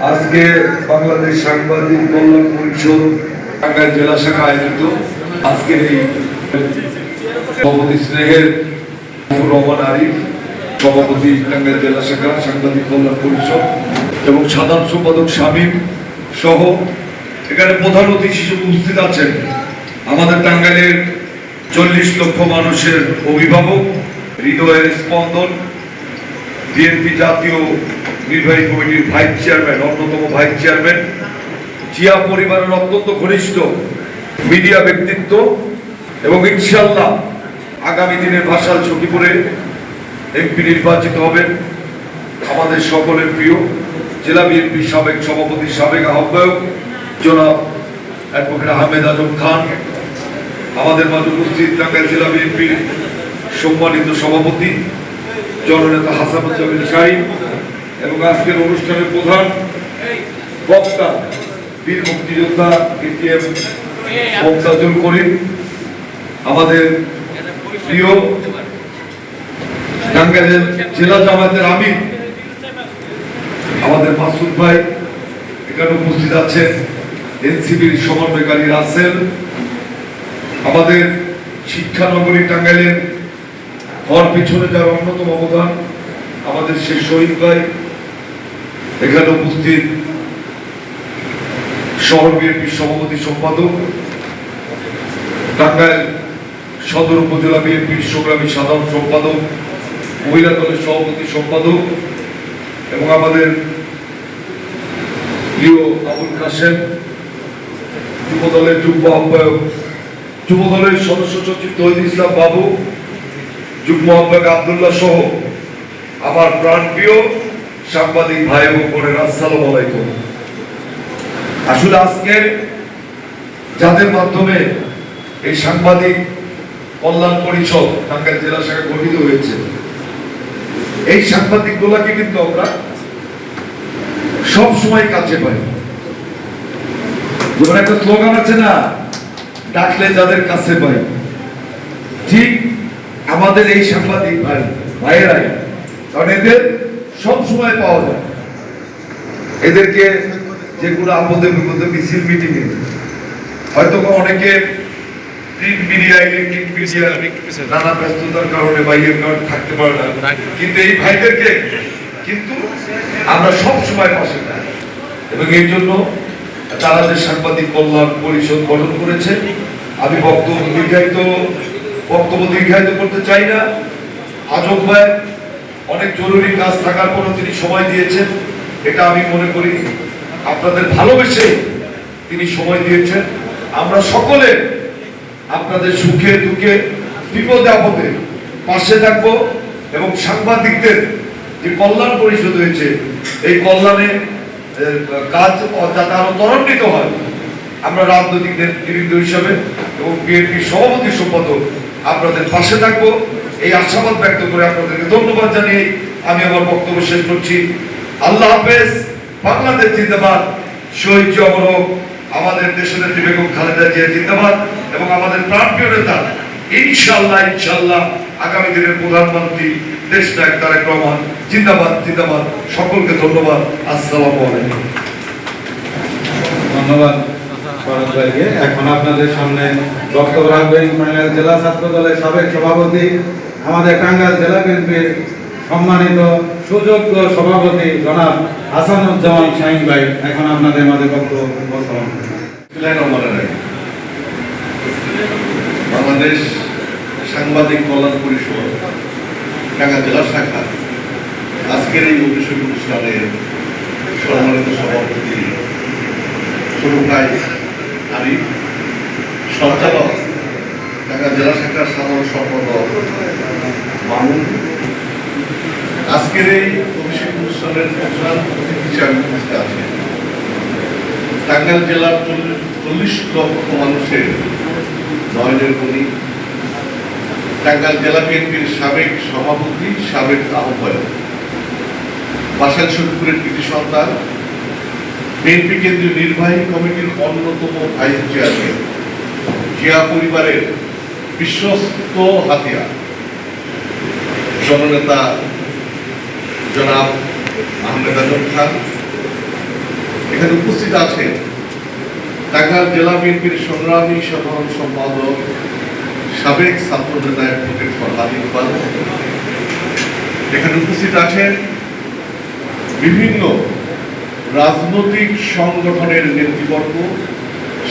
আজকে বাংলাদেশ সাংবাদিক কল্যাণ পরিষদ টাঙ্গাইল জেলা শাখা আয়োজিত আজকের এই সভাপতি স্নেহের রহমান আরিফ, সভাপতি টাঙ্গাইল জেলা শাখা সাংবাদিক কল্যাণ পরিষদ এবং সাধারণ সম্পাদক শামীম সহ এখানে প্রধান অতিথি হিসেবে উপস্থিত আছেন আমাদের টাঙ্গাইলের চল্লিশ লক্ষ মানুষের অভিভাবক, হৃদয়ের স্পন্দন, বিএনপি জাতীয় নির্বাহী কমিটির ভাইস চেয়ারম্যান, অন্যতম ভাইস চেয়ারম্যান, জিয়া পরিবারের অত্যন্ত ঘনিষ্ঠ মিডিয়া ব্যক্তিত্ব এবং ইনশাল্লাহ আগামী দিনের ভাষাল সখীপুরে এমপি নির্বাচিত হবেন আমাদের সকলের প্রিয় জেলা বিএনপির সাবেক সভাপতি, সাবেক আহ্বায়ক জনাব অ্যাডভোকেট আহমেদ আজম খান, আমাদের মাঝে উপস্থিত টাঙ্গাইল জেলা বিএনপির সম্মানিত সভাপতি, জননেতা হাসানুজ্জামিন শাহী এবং আজকের অনুষ্ঠানের প্রধান বক্তা, বীর মুক্তিযোদ্ধা কেটিএম মমতাজুল করিম, আমাদের প্রিয় টাঙ্গাইলের জেলা জামায়াতের আমির, আমাদের মাসুদ ভাই, এখানে উপস্থিত আছেন এনসিবির সমন্বয়কারী রাসেল, আমাদের শিক্ষানগরী টাঙ্গাইলের হওয়ার পিছনে যার অন্যতম অবদান, আমাদের সেই শহীদ ভাই এখানে উপস্থিত শহর বিএনপির সভাপতি সম্পাদক টাঙ্গাইল সদর উপজেলা বিএনপির সংগ্রামী সাধারণ সম্পাদক, মহিলা দলের সভাপতি সম্পাদক এবং আমাদের প্রিয় আবুল কাশেম, যুব দলের যুগ্ম আহ্বায়ক, যুব দলের সদস্য সচিব তহিদ ইসলাম বাবু, যুগ্ম আহ্বায়ক আবদুল্লাহ সহ আমার প্রাণপ্রিয় সাংবাদিক ভাই এবং বোনের আসসালাম আলাইকুম। আসলে আজকে যাদের মাধ্যমে এই সাংবাদিক কল্যাণ পরিষদ টাঙ্গাইল জেলা শাখা গঠিত হয়েছে, এই সাংবাদিক গুলাকে কিন্তু আমরা সব সময় কাছে পাই। যেমন একটা স্লোগান আছে না, ডাকলে যাদের কাছে পাই। ঠিক আমাদের এই সাংবাদিক ভাই, ভাইয়েরাই। কারণ এদের সব সময় পাওয়া যায়। এদেরকে যেগুলো আপদে বিপদে মিছিল মিটিং এ হয়তো অনেকে প্রিন্ট মিডিয়া ইলেকট্রিক মিডিয়া নানা ব্যস্ততার কারণে বাইরের কারণে থাকতে পারে না। কিন্তু এই ভাইদেরকে কিন্তু আমরা সব সময় পাশে এবং এই জন্য তারা যে সাংবাদিক কল্যাণ পরিষদ গঠন করেছে, আমি বক্তব্য দীর্ঘায়িত বক্তব্য দীর্ঘায়িত করতে চাই না। আজব ভাই অনেক জরুরি কাজ থাকার পরও তিনি সময় দিয়েছেন। এটা আমি মনে করি আপনাদের ভালোবেসে তিনি সময় দিয়েছেন। আমরা সকলে আপনাদের সুখে, দুঃখে, বিপদে, আপদে পাশে থাকব এবং সাংবাদিকদের যে কল্যাণ পরিষদ হয়েছে, এই কল্যাণে কাজ যাতে আরও ত্বরান্বিত হয়, আমরা রাজনৈতিক নেতৃবৃন্দ হিসাবে এবং বিএনপি সভাপতি সম্পাদক আপনাদের পাশে থাকব। এই আশাবাদ ব্যক্ত করে আপনাদেরকে ধন্যবাদ জানিয়ে আমি আমার বক্তব্য শেষ করছি। আল্লাহ হাফেজ, বাংলাদেশ জিন্দাবাদ। শহীদ জি অমর হোক। আমাদের দেশের নেত্রী বেগম খালেদা জিয়া জিন্দাবাদ এবং আমাদের প্রাণপ্রিয় নেতা ইনশাল্লাহ ইনশাল্লাহ আগামী দিনের প্রধানমন্ত্রী দেশ নায়ক তারেক রহমান, জিন্দাবাদ জিন্দাবাদ। সকলকে ধন্যবাদ। আসসালামু আলাইকুম। ধন্যবাদ এখন আপনাদের সামনে বক্তব্য রাখবেন জেলা ছাত্র দলের সাবেক সভাপতি আমাদের টাঙ্গাইল জেলা বিএনপির সম্মানিত সুযোগ্য সভাপতি জনাব হাসানুজ্জামান শাহিন ভাই, এখন আপনাদের মাঝে বক্তব্য উপস্থাপন। বাংলাদেশ সাংবাদিক কল্যাণ পরিষদ টাঙ্গা জেলা শাখা, আজকের এই উদ্দেশ্য অনুষ্ঠানের সম্মানিত সভাপতি ছোট ভাই আরিফ, সঞ্চালক টাঙ্গা জেলা শাখার সাধারণ সম্পাদক মামুন। আজকের এই অভিষেক অনুষ্ঠানের প্রধান অতিথি হিসাবে উপস্থিত আছেন। টাঙ্গাইল জেলার চল্লিশ- লক্ষ মানুষের নয়নের মণি। টাঙ্গাইল জেলা বিএনপির সাবেক সভাপতি, সাবেক আহ্বায়ক। বাসাইল শরীফপুরের কৃতি সন্তান। বিএনপি কেন্দ্রীয় নির্বাহী কমিটির অন্যতম ভাইস চেয়ারম্যান। জিয়া পরিবারের বিশ্বস্ত হাতিয়ার। জননেতা জনাব আহমেদ আজম খান। এখানে উপস্থিত আছেন টাঙ্গাইল জেলা বিএনপির সংগ্রামী সাধারণ সম্পাদক, সাবেক ছাত্র নেতা অ্যাডভোকেট ফরহাদ ইকবাল। এখানে উপস্থিত আছেন বিভিন্ন রাজনৈতিক সংগঠনের নেতৃবর্গ,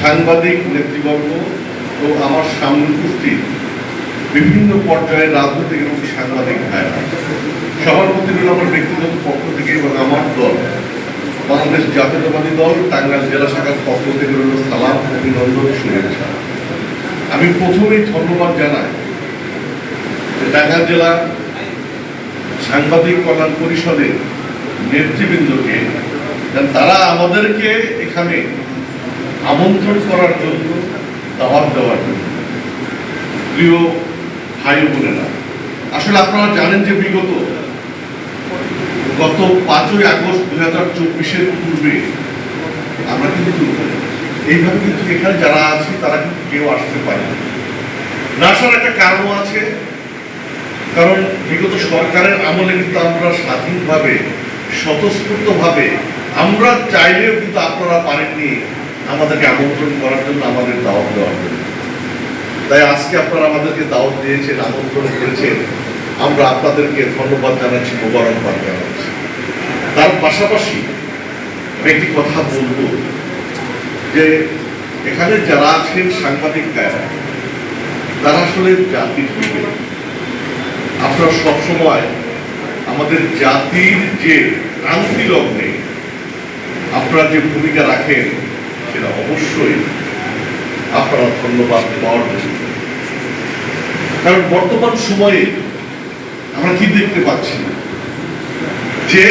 সাংবাদিক নেতৃবর্গ ও আমার সামনে উপস্থিত বিভিন্ন পর্যায়ের রাজনৈতিক এবং সাংবাদিক সবার প্রতি আমার ব্যক্তিগত পক্ষ থেকে এবং আমার দল। বাংলাদেশ জাতীয়তাবাদী দল, টাঙ্গাইল জেলা শাখার পক্ষ থেকে রইল সালাম, অভিনন্দন, শুভেচ্ছা। আমি প্রথমেই ধন্যবাদ জানাই টাঙ্গাইল জেলা সাংবাদিক কল্যাণ পরিষদের নেতৃবৃন্দকে তারা আমাদেরকে এখানে আমন্ত্রণ করার জন্য দাওয়াত দেওয়ার জন্য। প্রিয় ভাই বোনেরা, আসলে আপনারা জানেন যে বিগত গত পাঁচই আগস্ট দুই হাজার চব্বিশের পূর্বে আমরা কিন্তু এইভাবে কিন্তু এখানে যারা আছি, তারা কিন্তু কেউ আসতে পারে না। আসার একটা কারণ আছে, কারণ বিগত সরকারের আমলে কিন্তু আমরা স্বাধীনভাবে, স্বতঃস্ফূর্তভাবে, আমরা চাইলেও কিন্তু আপনারা পারেননি আমাদেরকে আমন্ত্রণ করার জন্য আমাদের দাওয়াত দেওয়ার জন্য। তাই আজকে আপনারা আমাদেরকে দাওয়াত দিয়েছেন, আমন্ত্রণ করেছেন। আমরা আপনাদেরকে ধন্যবাদ জানাচ্ছি, মোবারকবাদ জানাচ্ছি। তার পাশাপাশি আমি একটি কথা বলব যে এখানে যারা আছেন সাংবাদিক গায়রা তারা আসলে জাতির আপনারা সবসময় আমাদের জাতির যে ক্রান্তি লগ্নে আপনারা যে ভূমিকা রাখেন অবশ্যই আপনারা ধন্যবাদ পাওয়ার। কারণ বর্তমান সময়ে আমরা কি দেখতে পাচ্ছি? যে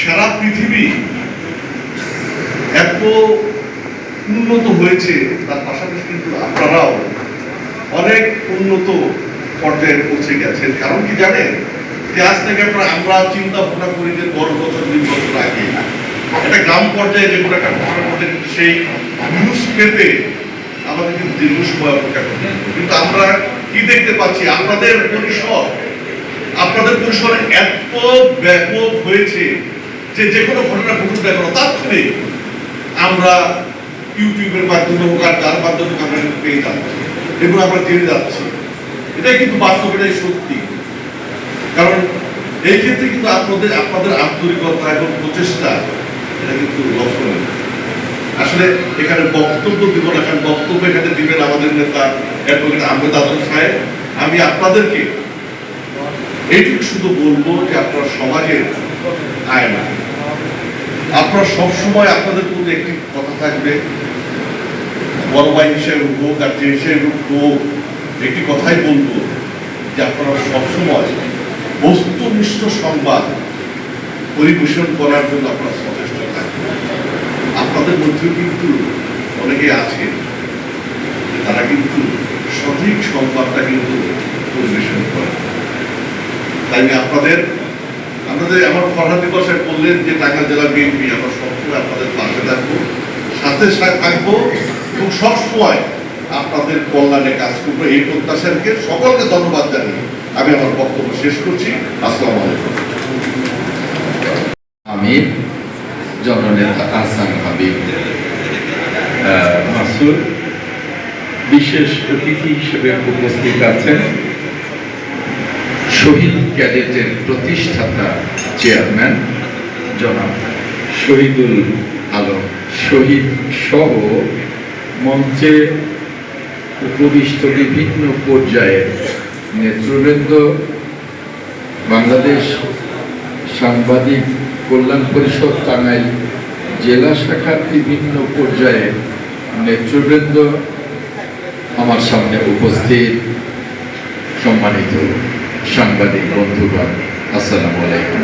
সারা পৃথিবী এত উন্নত হয়েছে, তার পাশাপাশি কিন্তু আপনারাও অনেক উন্নত পর্যায়ে পৌঁছে গেছেন। কারণ কি জানেন? যে আজ থেকে আমরা চিন্তা ভাবনা করি যে দশ বছর দুই বছর আগে। একটা গ্রাম পর্যায়ে যে কোনো একটা ঘটনার মধ্যে কিন্তু সেই নিউজ পেতে আমাদের কিন্তু দীর্ঘ সময় অপেক্ষা করতে কিন্তু আমরা কি দেখতে পাচ্ছি? আপনাদের পরিসর আপনাদের পরিসর এত ব্যাপক হয়েছে যে যে কোনো ঘটনা ঘটুক না কেন তাৎক্ষণিক আমরা ইউটিউবের মাধ্যমে হোক আর যার মাধ্যমে হোক আমরা কিন্তু পেয়ে যাচ্ছি এবং আমরা জেনে যাচ্ছি। এটাই কিন্তু বাস্তব এটাই সত্যি কারণ এই ক্ষেত্রে কিন্তু আপনাদের আপনাদের আন্তরিকতা এবং প্রচেষ্টা এটা কিন্তু লক্ষণীয় আসলে এখানে বক্তব্য দিব না, কারণ বক্তব্য এখানে দিবেন আমাদের নেতা অ্যাডভোকেট আহমেদ আদম সাহেব। আমি আপনাদেরকে এইটুকু শুধু বলব যে আপনার সমাজের আয়না আপনার সবসময় আপনাদের প্রতি একটি কথা থাকবে। বড় ভাই হিসেবে হোক, আর যে হিসেবে হোক একটি কথাই বলব যে আপনারা সবসময় বস্তুনিষ্ঠ সংবাদ পরিবেশন করার জন্য আপনারা আপনাদের মধ্যেও কিন্তু অনেকে আছে তারা কিন্তু সঠিক সংবাদটা কিন্তু পরিবেশন করে তাই আপনাদের আপনাদের আমার ফরহাদ দিবস বললেন যে টাকা জেলা বিএনপি, আমরা সবসময় আপনাদের পাশে থাকব, সাথে থাকব এবং সবসময় আপনাদের কল্যাণে কাজ করব। এই প্রত্যাশাকে সকলকে ধন্যবাদ জানিয়ে আমি আমার বক্তব্য শেষ করছি। আসসালামু আলাইকুম। আমির। জননেতা আহসান হাবিব মাসুদ বিশেষ অতিথি হিসেবে উপস্থিত আছেন শহীদ ক্যাডেটের প্রতিষ্ঠাতা চেয়ারম্যান জনাব শহীদুল আলম। শহীদ সহ মঞ্চে উপবিষ্ট বিভিন্ন পর্যায়ে নেতৃবৃন্দ, বাংলাদেশ সাংবাদিক কল্যাণ পরিষদ টাঙ্গাইল জেলা শাখার বিভিন্ন পর্যায়ে নেতৃবৃন্দ আমার সামনে উপস্থিত। সম্মানিত সাংবাদিক বন্ধুগণ, আসসালামু আলাইকুম।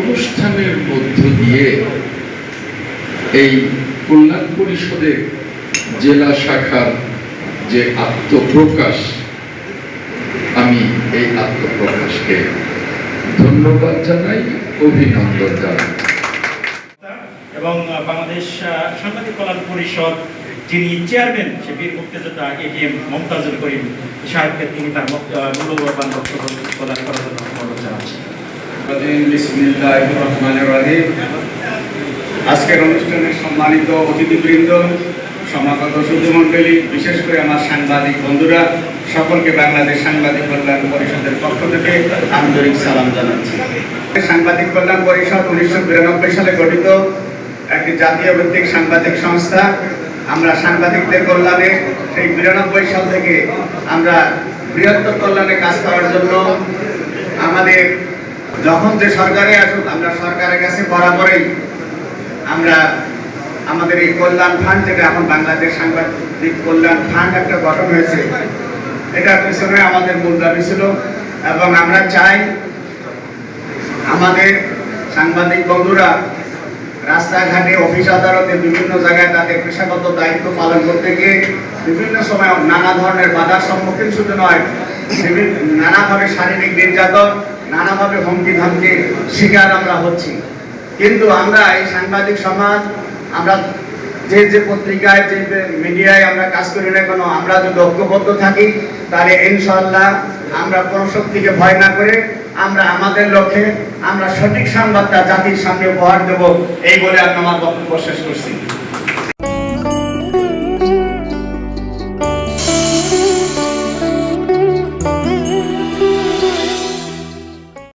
অনুষ্ঠানের মধ্য দিয়ে এই কল্যাণ পরিষদের জেলা শাখার যে আত্মপ্রকাশ, আমি এই আত্মপ্রকাশকে ধন্যবাদ জানাই অভিনন্দন জানাই। এবং বাংলাদেশ সাংবাদিক কল্যাণ পরিষদ যিনি চেয়ারম্যান সে বীর মুক্তিযোদ্ধা এটিএম মমতাজুল করিম সাহেবকে তিনি তার মূল্যবান বক্তব্য প্রদান করার জন্য অনুরোধ জানাচ্ছি। বিসমিল্লাহির রহমানির রহিম। আজকের অনুষ্ঠানে সম্মানিত অতিথিবৃন্দ সমাগত সুধীমণ্ডলী বিশেষ করে আমার সাংবাদিক বন্ধুরা, সকলকে বাংলাদেশ সাংবাদিক কল্যাণ পরিষদের পক্ষ থেকে আন্তরিক সালাম জানাচ্ছি। সাংবাদিক কল্যাণ পরিষদ উনিশশো বিরানব্বই সালে গঠিত একটি জাতীয় ভিত্তিক সাংবাদিক সংস্থা। আমরা সাংবাদিকদের কল্যাণে সেই বিরানব্বই সাল থেকে আমরা বৃহত্তর কল্যাণে কাজ করার জন্য আমাদের যখন যে সরকারে আসুক, আমরা সরকারের কাছে বরাবরই আমরা আমাদের এই কল্যাণ ফান্ড যেটা এখন বাংলাদেশ সাংবাদিক কল্যাণ ফান্ড একটা গঠন হয়েছে। এটার পিছনে আমাদের মূল দাবি ছিল এবং আমরা চাই আমাদের সাংবাদিক বন্ধুরা রাস্তাঘাটে, অফিস আদালতে, বিভিন্ন জায়গায় তাদের পেশাগত দায়িত্ব পালন করতে গিয়ে বিভিন্ন সময় নানা ধরনের বাধার সম্মুখীন শুধু নয় নানাভাবে শারীরিক নির্যাতন, নানাভাবে হুমকি ধামকির শিকার আমরা হচ্ছি। কিন্তু আমরা এই সাংবাদিক সমাজ আমরা যে যে পত্রিকায়, যে মিডিয়ায় আমরা কাজ করি না কেন, আমরা যদি ঐক্যবদ্ধ থাকি, তাহলে ইনশাল্লাহ আমরা কোনো শক্তিকে ভয় না করে আমরা আমাদের লক্ষ্যে আমরা সঠিক সংবাদটা জাতির সামনে উপহার দেব। এই বলে আমি আমার বক্তব্য শেষ করছি।